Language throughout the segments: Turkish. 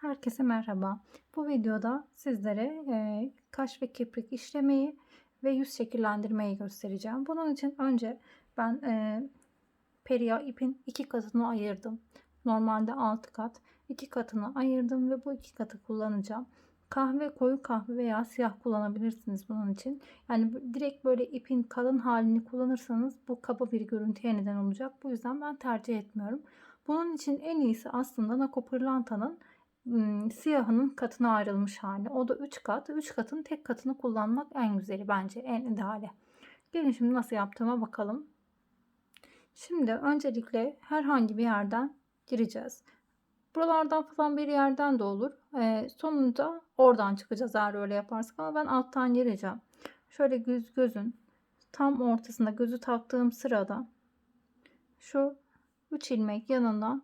Herkese merhaba. Bu videoda sizlere e, kaş ve kirpik işlemeyi ve yüz şekillendirmeyi göstereceğim. Bunun için önce ben e, Peria ipin iki katını ayırdım. Normalde 6 kat. iki katını ayırdım ve bu iki katı kullanacağım. Kahve, koyu kahve veya siyah kullanabilirsiniz bunun için. Yani direkt böyle ipin kalın halini kullanırsanız bu kaba bir görüntüye neden olacak. Bu yüzden ben tercih etmiyorum. Bunun için en iyisi aslında Nako Pırlanta'nın siyahının katına ayrılmış hali. O da 3 kat. 3 katın tek katını kullanmak en güzeli bence. En ideali. Gelin şimdi nasıl yaptığıma bakalım. Şimdi öncelikle herhangi bir yerden gireceğiz. Buralardan falan bir yerden de olur. Ee, sonunda oradan çıkacağız eğer öyle yaparsak ama ben alttan gireceğim. Şöyle göz gözün tam ortasında gözü taktığım sırada şu 3 ilmek yanından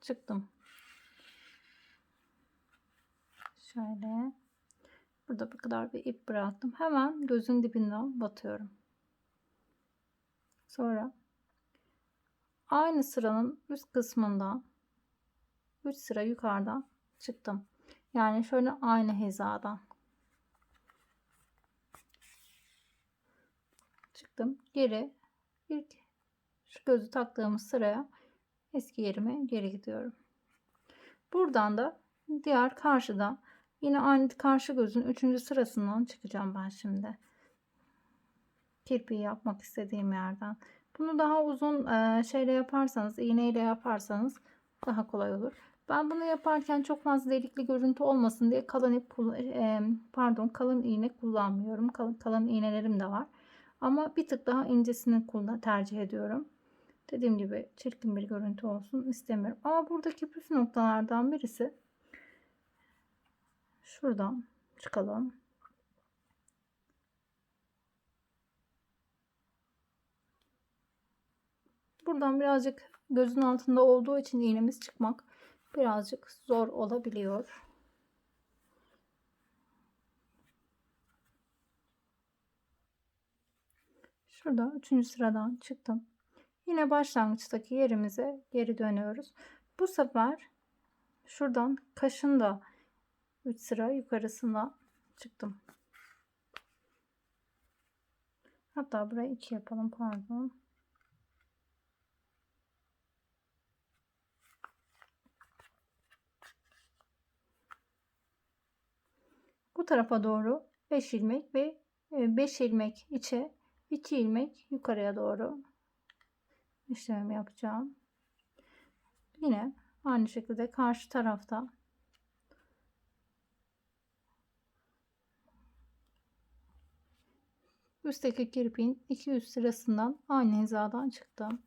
çıktım. Şöyle. Burada bu kadar bir ip bıraktım. Hemen gözün dibinden batıyorum. Sonra aynı sıranın üst kısmından 3 sıra yukarıdan çıktım. Yani şöyle aynı hizadan. Çıktım. Geri ilk şu gözü taktığımız sıraya eski yerime geri gidiyorum. Buradan da diğer karşıdan yine aynı karşı gözün 3. sırasından çıkacağım ben şimdi. Kirpiği yapmak istediğim yerden. Bunu daha uzun e, şeyle yaparsanız, iğneyle yaparsanız daha kolay olur. Ben bunu yaparken çok fazla delikli görüntü olmasın diye kalın ip e, pardon kalın iğne kullanmıyorum. Kalın, kalın iğnelerim de var. Ama bir tık daha incesini kullan tercih ediyorum. Dediğim gibi çirkin bir görüntü olsun istemiyorum. Ama buradaki püf noktalardan birisi şuradan çıkalım. Buradan birazcık gözün altında olduğu için iğnemiz çıkmak birazcık zor olabiliyor. Şurada 3. sıradan çıktım. Yine başlangıçtaki yerimize geri dönüyoruz. Bu sefer şuradan kaşın da 3 sıra yukarısına çıktım. Hatta burayı 2 yapalım pardon. Bu tarafa doğru 5 ilmek ve 5 ilmek içe 2 ilmek yukarıya doğru işlem yapacağım. Yine aynı şekilde karşı tarafta üstteki kirpiğin 200 sırasından aynı hizadan çıktım.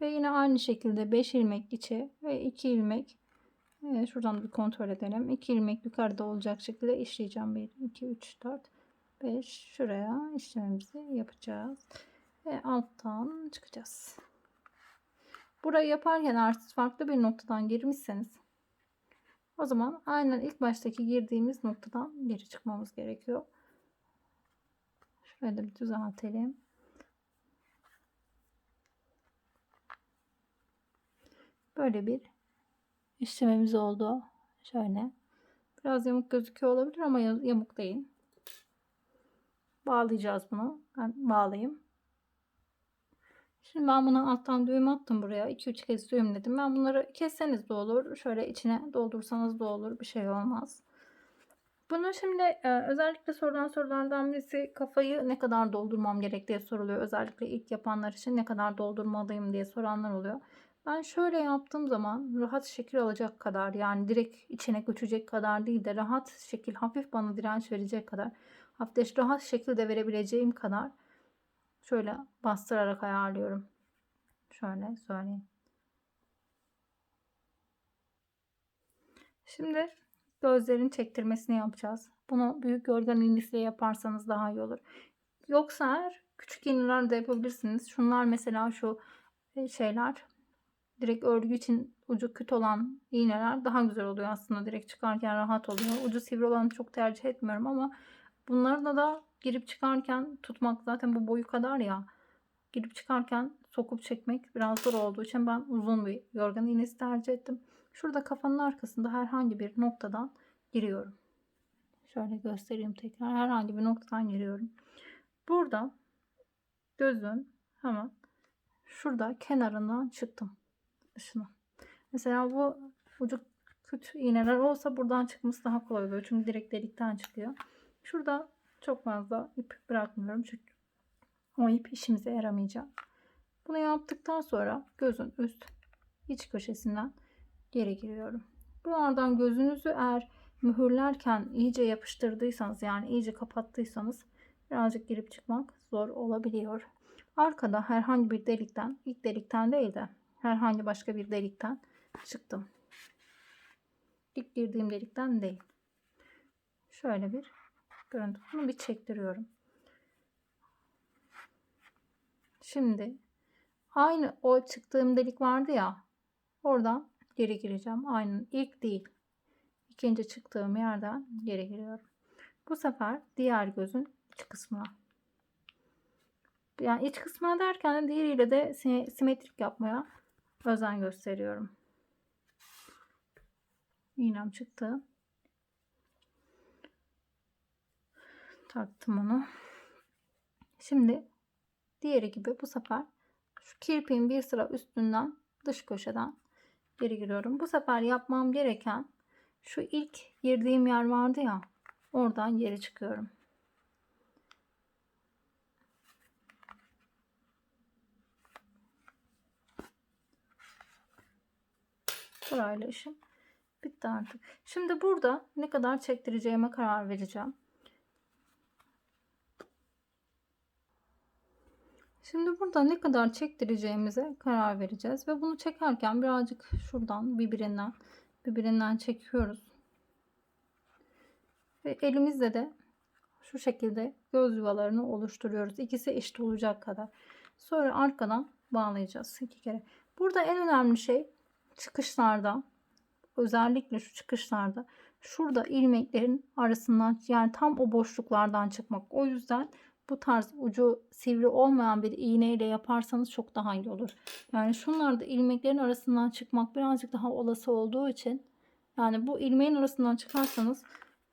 Ve yine aynı şekilde 5 ilmek içe ve 2 ilmek e, şuradan bir kontrol edelim. 2 ilmek yukarıda olacak şekilde işleyeceğim. 1, 2, 3, 4, 5 şuraya işlemimizi yapacağız. Ve alttan çıkacağız. Burayı yaparken artık farklı bir noktadan girmişseniz o zaman aynen ilk baştaki girdiğimiz noktadan geri çıkmamız gerekiyor. Şöyle bir düzeltelim. Böyle bir işlememiz oldu. Şöyle. Biraz yamuk gözüküyor olabilir ama yamuk değil. Bağlayacağız bunu. Ben bağlayayım. Şimdi ben bunu alttan düğüm attım buraya. 2-3 kez düğümledim. Ben bunları kesseniz de olur. Şöyle içine doldursanız da olur. Bir şey olmaz. Bunu şimdi e, özellikle sorulan sorulardan birisi kafayı ne kadar doldurmam gerek diye soruluyor. Özellikle ilk yapanlar için ne kadar doldurmalıyım diye soranlar oluyor. Ben şöyle yaptığım zaman rahat şekil alacak kadar yani direkt içine göçecek kadar değil de rahat şekil hafif bana direnç verecek kadar hafif rahat şekilde verebileceğim kadar şöyle bastırarak ayarlıyorum. Şöyle söyleyeyim. Şimdi gözlerin çektirmesini yapacağız. Bunu büyük yorgan iğnesiyle yaparsanız daha iyi olur. Yoksa eğer küçük iğneler de yapabilirsiniz. Şunlar mesela şu şeyler direkt örgü için ucu küt olan iğneler daha güzel oluyor aslında. Direkt çıkarken rahat oluyor. Ucu sivri olanı çok tercih etmiyorum ama bunları da da girip çıkarken tutmak zaten bu boyu kadar ya. Girip çıkarken sokup çekmek biraz zor olduğu için ben uzun bir yorgan iğnesi tercih ettim. Şurada kafanın arkasında herhangi bir noktadan giriyorum. Şöyle göstereyim tekrar. Herhangi bir noktadan giriyorum. Burada gözün hemen şurada kenarından çıktım dışına. Mesela bu ucu küt iğneler olsa buradan çıkması daha kolay oluyor. Çünkü direkt delikten çıkıyor. Şurada çok fazla ip bırakmıyorum. Çünkü o ip işimize yaramayacak. Bunu yaptıktan sonra gözün üst iç köşesinden geri giriyorum. Bunlardan gözünüzü eğer mühürlerken iyice yapıştırdıysanız yani iyice kapattıysanız birazcık girip çıkmak zor olabiliyor. Arkada herhangi bir delikten, ilk delikten değil de herhangi başka bir delikten çıktım. İlk girdiğim delikten değil. Şöyle bir görüntü. Bunu bir çektiriyorum. Şimdi aynı o çıktığım delik vardı ya oradan geri gireceğim. Aynı ilk değil. ikinci çıktığım yerden geri giriyorum. Bu sefer diğer gözün iç kısmına. Yani iç kısmına derken de diğeriyle de simetrik yapmaya özen gösteriyorum. İğnem çıktı. Taktım onu. Şimdi diğeri gibi bu sefer şu kirpiğin bir sıra üstünden dış köşeden geri giriyorum. Bu sefer yapmam gereken şu ilk girdiğim yer vardı ya oradan geri çıkıyorum. Burayla işim bitti artık. Şimdi burada ne kadar çektireceğime karar vereceğim. Şimdi burada ne kadar çektireceğimize karar vereceğiz. Ve bunu çekerken birazcık şuradan birbirinden birbirinden çekiyoruz. Ve elimizle de şu şekilde göz yuvalarını oluşturuyoruz. İkisi eşit olacak kadar. Sonra arkadan bağlayacağız iki kere. Burada en önemli şey çıkışlarda özellikle şu çıkışlarda şurada ilmeklerin arasından yani tam o boşluklardan çıkmak. O yüzden bu tarz ucu sivri olmayan bir iğneyle yaparsanız çok daha iyi olur. Yani şunlarda ilmeklerin arasından çıkmak birazcık daha olası olduğu için yani bu ilmeğin arasından çıkarsanız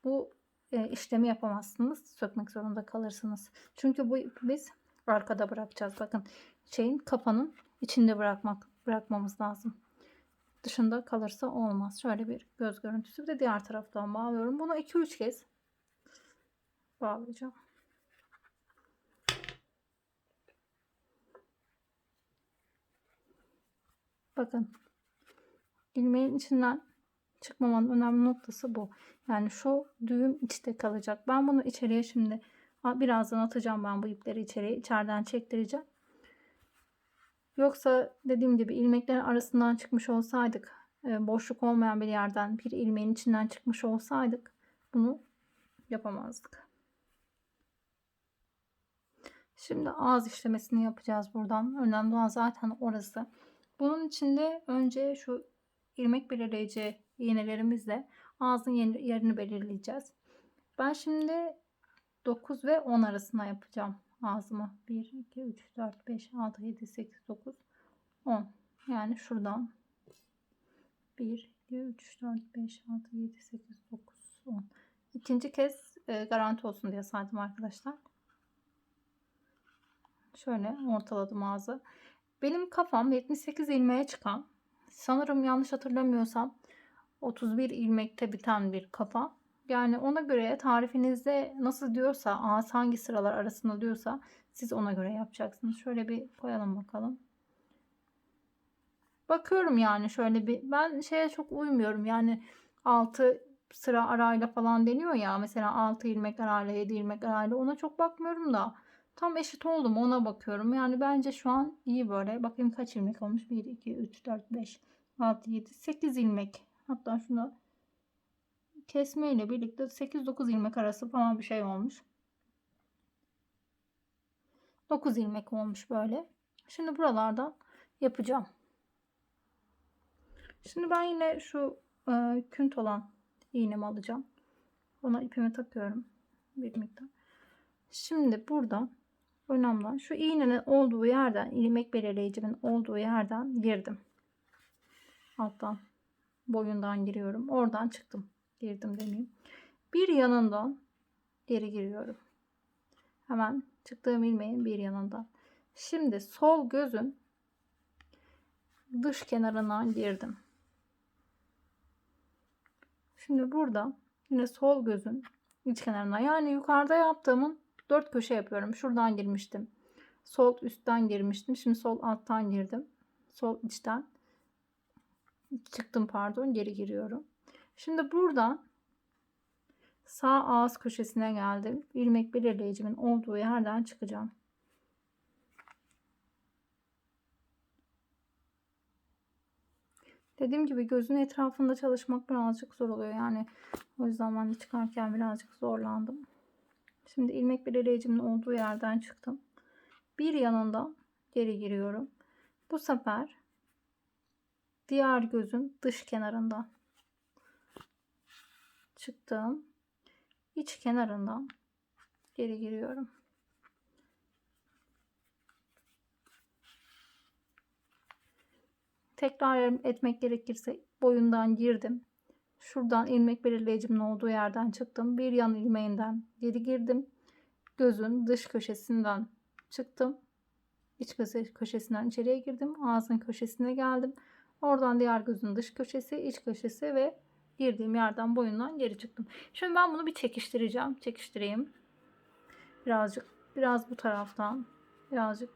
bu e, işlemi yapamazsınız. Sökmek zorunda kalırsınız. Çünkü bu biz arkada bırakacağız. Bakın şeyin kafanın içinde bırakmak bırakmamız lazım. Dışında kalırsa olmaz. Şöyle bir göz görüntüsü. Bir de diğer taraftan bağlıyorum. Bunu 2-3 kez bağlayacağım. Bakın ilmeğin içinden çıkmamanın önemli noktası bu. Yani şu düğüm içte kalacak. Ben bunu içeriye şimdi birazdan atacağım ben bu ipleri içeriye. içeriden çektireceğim. Yoksa dediğim gibi ilmeklerin arasından çıkmış olsaydık e, boşluk olmayan bir yerden bir ilmeğin içinden çıkmış olsaydık bunu yapamazdık. Şimdi ağız işlemesini yapacağız buradan. Önemli olan zaten orası. Bunun içinde önce şu ilmek belirleyici iğnelerimizle ağzın yerini belirleyeceğiz. Ben şimdi 9 ve 10 arasına yapacağım ağzımı. 1, 2, 3, 4, 5, 6, 7, 8, 9, 10. Yani şuradan 1, 2, 3, 4, 5, 6, 7, 8, 9, 10. İkinci kez e, garanti olsun diye saydım arkadaşlar. Şöyle ortaladım ağzı. Benim kafam 78 ilmeğe çıkan sanırım yanlış hatırlamıyorsam 31 ilmekte biten bir kafa. Yani ona göre tarifinizde nasıl diyorsa ağız hangi sıralar arasında diyorsa siz ona göre yapacaksınız. Şöyle bir koyalım bakalım. Bakıyorum yani şöyle bir ben şeye çok uymuyorum. Yani 6 sıra arayla falan deniyor ya. Mesela 6 ilmek arayla 7 ilmek arayla ona çok bakmıyorum da. Tam eşit oldu mu ona bakıyorum. Yani bence şu an iyi böyle. Bakayım kaç ilmek olmuş. 1, 2, 3, 4, 5, 6, 7, 8 ilmek. Hatta şunu kesme ile birlikte 8-9 ilmek arası falan bir şey olmuş. 9 ilmek olmuş böyle. Şimdi buralardan yapacağım. Şimdi ben yine şu e, künt olan iğnemi alacağım. Ona ipimi takıyorum bir miktar. Şimdi buradan önemli. Şu iğnenin olduğu yerden, ilmek belirleyicimin olduğu yerden girdim. Alttan, boyundan giriyorum. Oradan çıktım. Girdim demeyeyim. Bir yanından geri giriyorum. Hemen çıktığım ilmeğin bir yanından. Şimdi sol gözün dış kenarından girdim. Şimdi burada yine sol gözün iç kenarına yani yukarıda yaptığımın dört köşe yapıyorum. Şuradan girmiştim. Sol üstten girmiştim. Şimdi sol alttan girdim. Sol içten çıktım pardon geri giriyorum. Şimdi buradan sağ ağız köşesine geldim. İlmek belirleyicimin olduğu yerden çıkacağım. Dediğim gibi gözün etrafında çalışmak birazcık zor oluyor. Yani o yüzden ben de çıkarken birazcık zorlandım. Şimdi ilmek belirleyicimin olduğu yerden çıktım. Bir yanından geri giriyorum. Bu sefer diğer gözün dış kenarından çıktım. İç kenarından geri giriyorum. Tekrar etmek gerekirse boyundan girdim. Şuradan ilmek belirleyicimin olduğu yerden çıktım. Bir yan ilmeğinden geri girdim. Gözün dış köşesinden çıktım. İç köşesinden içeriye girdim. Ağzın köşesine geldim. Oradan diğer gözün dış köşesi, iç köşesi ve girdiğim yerden boyundan geri çıktım. Şimdi ben bunu bir çekiştireceğim. Çekiştireyim. Birazcık biraz bu taraftan, birazcık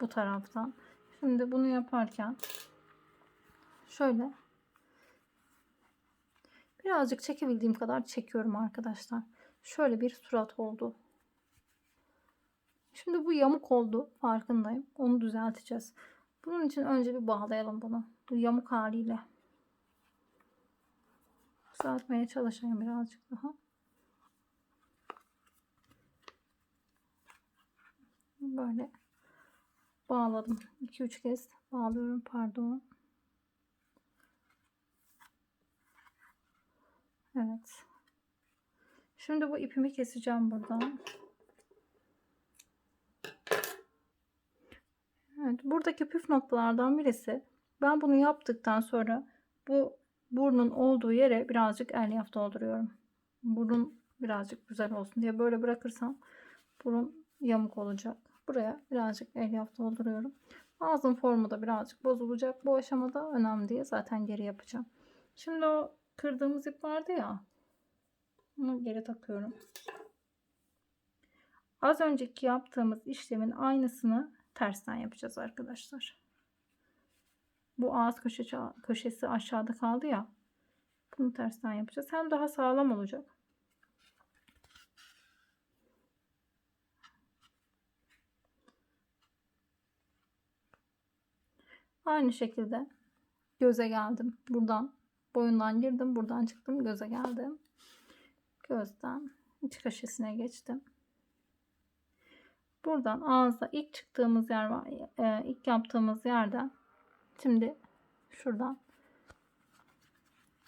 bu taraftan. Şimdi bunu yaparken şöyle birazcık çekebildiğim kadar çekiyorum arkadaşlar. Şöyle bir surat oldu. Şimdi bu yamuk oldu farkındayım. Onu düzelteceğiz. Bunun için önce bir bağlayalım bunu. Bu yamuk haliyle. Düzeltmeye çalışayım birazcık daha. Böyle bağladım. 2-3 kez bağlıyorum pardon. Evet. Şimdi bu ipimi keseceğim buradan. Evet, buradaki püf noktalardan birisi ben bunu yaptıktan sonra bu burnun olduğu yere birazcık elyaf dolduruyorum. Burun birazcık güzel olsun diye böyle bırakırsam burun yamuk olacak. Buraya birazcık elyaf dolduruyorum. Ağzın formu da birazcık bozulacak. Bu aşamada önemli değil. Zaten geri yapacağım. Şimdi o kırdığımız ip vardı ya. Onu geri takıyorum. Az önceki yaptığımız işlemin aynısını tersten yapacağız arkadaşlar. Bu ağız köşesi, köşesi aşağıda kaldı ya. Bunu tersten yapacağız. Hem daha sağlam olacak. Aynı şekilde göze geldim. Buradan boyundan girdim. Buradan çıktım. Göze geldim. Gözden iç köşesine geçtim. Buradan ağızda ilk çıktığımız yer var. E, ilk yaptığımız yerden şimdi şuradan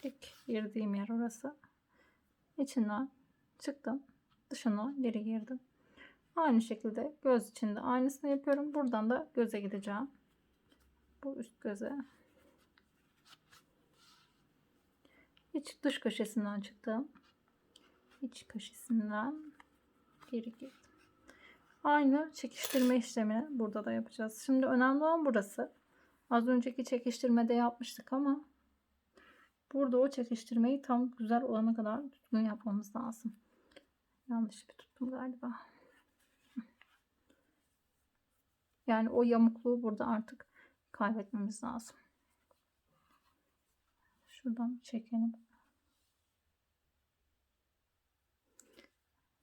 ilk girdiğim yer orası. İçinden çıktım. Dışına geri girdim. Aynı şekilde göz içinde aynısını yapıyorum. Buradan da göze gideceğim. Bu üst göze. İç dış köşesinden çıktım. İç köşesinden geri girdim. Aynı çekiştirme işlemini burada da yapacağız. Şimdi önemli olan burası. Az önceki çekiştirmede yapmıştık ama burada o çekiştirmeyi tam güzel olana kadar düzgün yapmamız lazım. Yanlış bir tuttum galiba. Yani o yamukluğu burada artık kaybetmemiz lazım. Şuradan çekelim.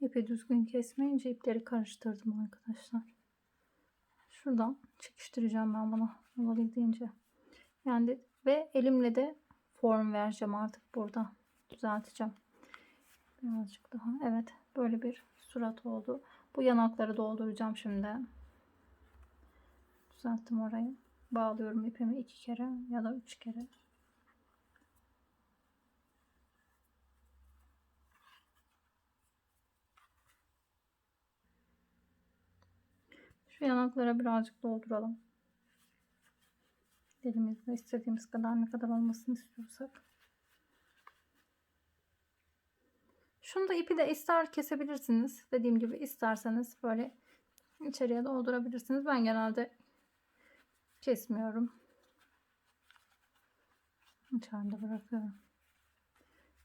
İpi düzgün kesmeyince ipleri karıştırdım arkadaşlar. Şuradan çekiştireceğim ben bunu olabildiğince. Yani ve elimle de form vereceğim artık burada. Düzelteceğim. Birazcık daha. Evet. Böyle bir surat oldu. Bu yanakları dolduracağım şimdi. Düzelttim orayı. Bağlıyorum ipimi iki kere ya da üç kere. Şu yanaklara birazcık dolduralım. Elimizde istediğimiz kadar ne kadar olmasını istiyorsak. Şunu da ipi de ister kesebilirsiniz. Dediğim gibi isterseniz böyle içeriye doldurabilirsiniz. Ben genelde kesmiyorum. İçeride bırakıyorum.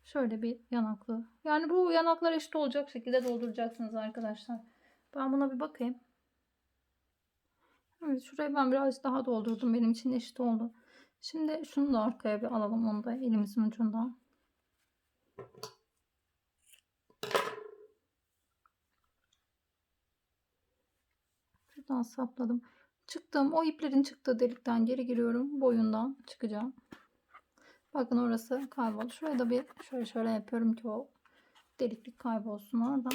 Şöyle bir yanaklı. Yani bu yanaklar eşit olacak şekilde dolduracaksınız arkadaşlar. Ben buna bir bakayım. Evet şurayı ben biraz daha doldurdum. Benim için eşit oldu. Şimdi şunu da arkaya bir alalım. Onu da elimizin ucundan. Şuradan sapladım. Çıktım. O iplerin çıktığı delikten geri giriyorum. Boyundan çıkacağım. Bakın orası kayboldu. Şuraya da bir şöyle şöyle yapıyorum ki o deliklik kaybolsun oradan.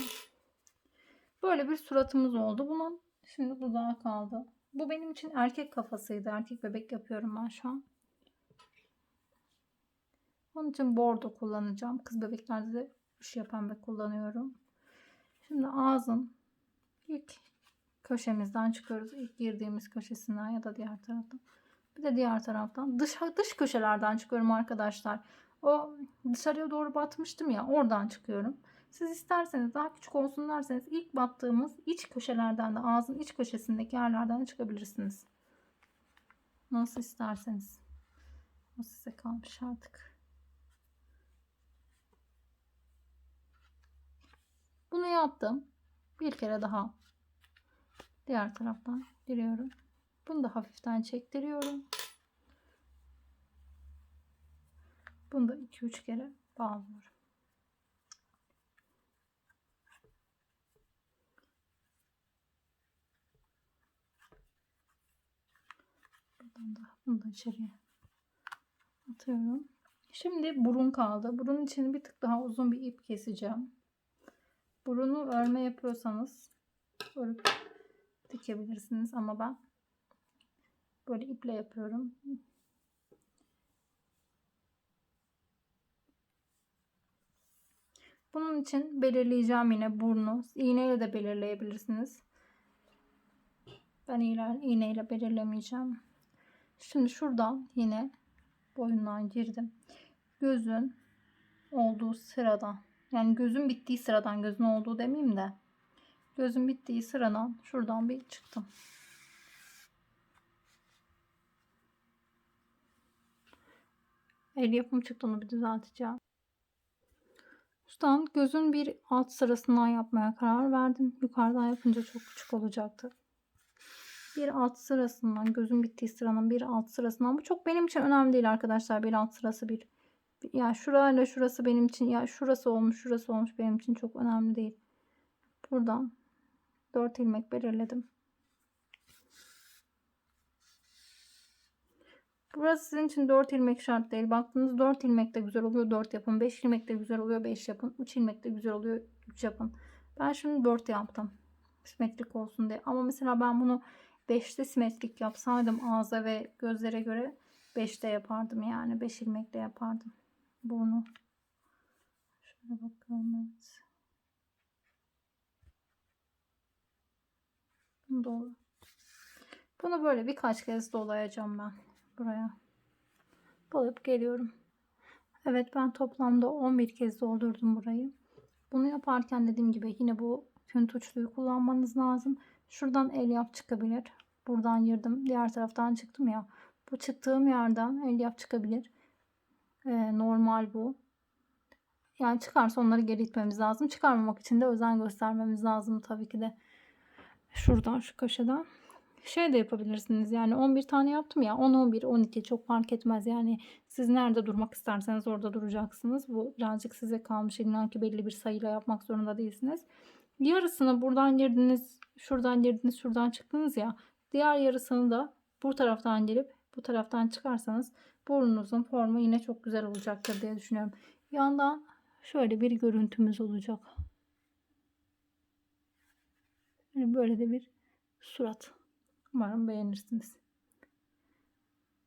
Böyle bir suratımız oldu. Bunun şimdi dudağı kaldı. Bu benim için erkek kafasıydı. Erkek bebek yapıyorum ben şu an. Onun için bordo kullanacağım. Kız bebeklerde de ışıya pembe kullanıyorum. Şimdi ağzın ilk köşemizden çıkıyoruz. İlk girdiğimiz köşesinden ya da diğer taraftan. Bir de diğer taraftan dış dış köşelerden çıkıyorum arkadaşlar. O dışarıya doğru batmıştım ya oradan çıkıyorum. Siz isterseniz daha küçük olsun derseniz ilk battığımız iç köşelerden de ağzın iç köşesindeki yerlerden de çıkabilirsiniz. Nasıl isterseniz. O size kalmış artık. Bunu yaptım. Bir kere daha diğer taraftan giriyorum. Bunu da hafiften çektiriyorum. Bunu da 2-3 kere bağlıyorum. Buradan da bunu da içeriye atıyorum. Şimdi burun kaldı. Burun için bir tık daha uzun bir ip keseceğim. Burunu örme yapıyorsanız örüp dikebilirsiniz ama ben böyle iple yapıyorum. Bunun için belirleyeceğim yine burnu. İğneyle de belirleyebilirsiniz. Ben iğne, iğneyle belirlemeyeceğim. Şimdi şuradan yine boyundan girdim. Gözün olduğu sıradan yani gözün bittiği sıradan gözün olduğu demeyeyim de gözün bittiği sıradan şuradan bir çıktım. El yapım çıktı onu bir düzelteceğim. Şuradan gözün bir alt sırasından yapmaya karar verdim. Yukarıdan yapınca çok küçük olacaktı. Bir alt sırasından gözün bittiği sıranın bir alt sırasından bu çok benim için önemli değil arkadaşlar. Bir alt sırası bir ya şurayla şurası benim için ya şurası olmuş şurası olmuş benim için çok önemli değil. Buradan 4 ilmek belirledim. Burası sizin için 4 ilmek şart değil. Baktığınız 4 ilmek de güzel oluyor 4 yapın. 5 ilmek de güzel oluyor 5 yapın. 3 ilmek de güzel oluyor 3 yapın. Ben şimdi 4 yaptım. Simetrik olsun diye. Ama mesela ben bunu 5'te simetrik yapsaydım ağza ve gözlere göre 5'te yapardım yani. 5 ilmekle yapardım. Burnu. Şöyle bakalım. Evet. Doğru. Bunu böyle birkaç kez dolayacağım ben buraya. Dolayıp geliyorum. Evet ben toplamda 11 kez doldurdum burayı. Bunu yaparken dediğim gibi yine bu tün tuçluyu kullanmanız lazım. Şuradan el yap çıkabilir. Buradan girdim. Diğer taraftan çıktım ya. Bu çıktığım yerden el yap çıkabilir. Ee, normal bu. Yani çıkarsa onları geri itmemiz lazım. Çıkarmamak için de özen göstermemiz lazım tabii ki de. Şuradan şu köşeden şey de yapabilirsiniz. Yani 11 tane yaptım ya 10, 11, 12 çok fark etmez. Yani siz nerede durmak isterseniz orada duracaksınız. Bu birazcık size kalmış. İnan ki belli bir sayıyla yapmak zorunda değilsiniz. Yarısını buradan girdiniz, şuradan girdiniz, şuradan çıktınız ya. Diğer yarısını da bu taraftan gelip bu taraftan çıkarsanız burnunuzun formu yine çok güzel olacaktır diye düşünüyorum. Yandan şöyle bir görüntümüz olacak. Böyle de bir surat. Umarım beğenirsiniz.